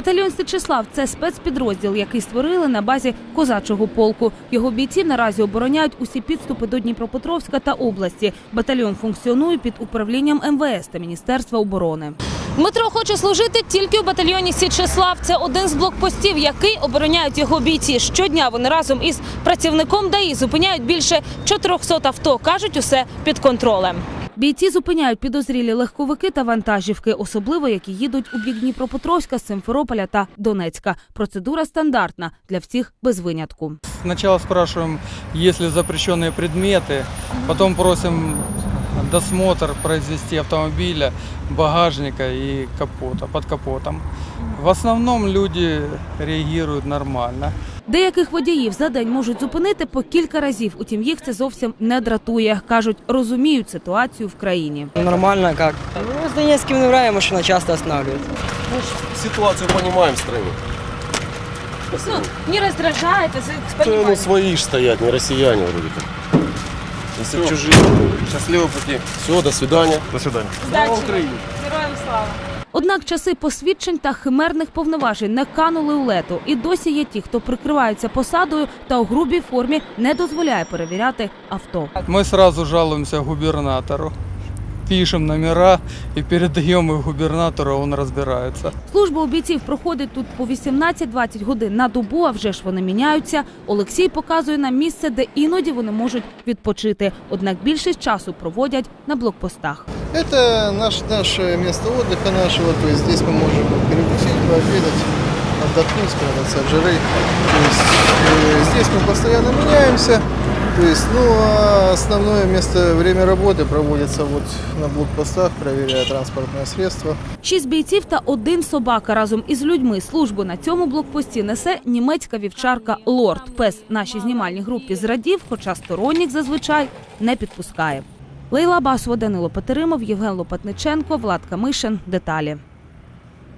Батальйон Сичеслав це спецпідрозділ, який створили на базі козачого полку. Його бійці наразі обороняють усі підступи до Дніпропетровська та області. Батальйон функціонує під управлінням МВС та Міністерства оборони. Дмитро хоче служити тільки у батальйоні Січеслав. Це один з блокпостів, який обороняють його бійці. Щодня вони разом із працівником ДАІ зупиняють більше 400 авто. кажуть, усе під контролем. Бійці зупиняють підозрілі легковики та вантажівки, особливо які їдуть у бік Дніпропетровська, Симферополя та Донецька. Процедура стандартна для всіх без винятку. Сначала спрашиваем, есть ли запрещенные предметы, потом просим досмотр произвести автомобиля, багажника и капота, под капотом. В основном люди реагируют нормально. Деяких водіїв за день можуть зупинити по кілька разів. Утім, їх це зовсім не дратує. кажуть, розуміють ситуацію в країні. Нормально как? Ну, с Донецким Невраем машина часто останавливает. Ситуацию понимаем в стране. не роздражаєте, Это, ну, свои ж стоят, не россияне вроде как. Если б чужие. Счастливого пути. Все, до свидания. До свидания. Героям слава. Однак часи посвідчень та химерних повноважень не канули у лету. І досі є ті, хто прикривається посадою та у грубій формі не дозволяє перевіряти авто. Мы сразу жалуемся губернатору, пишем номера и передаем их губернатору, он разбирается. Служба у бійців проходить тут по 18-20 годин на добу, а вже ж вони міняються. Олексій показує нам місце, де іноді вони можуть відпочити. Однак більшість часу проводять на блокпостах. Это наш, наше место отдыха нашего, то есть здесь мы можем перекусить, пообедать, отдохнуть, спрятаться от жары. То есть э, здесь мы постоянно меняемся. То есть, ну, а основное место, время работы проводится вот на блокпостах, проверяя транспортное средство. Шість бійців та один собака разом із людьми службу на цьому блокпості несе німецька вівчарка Лорд. Пес нашій знімальній групі зрадів, хоча сторонніх зазвичай не підпускає. Лейла Басова, Данило Петеримов, Євген Лопатниченко, Влад Камишин. Деталі.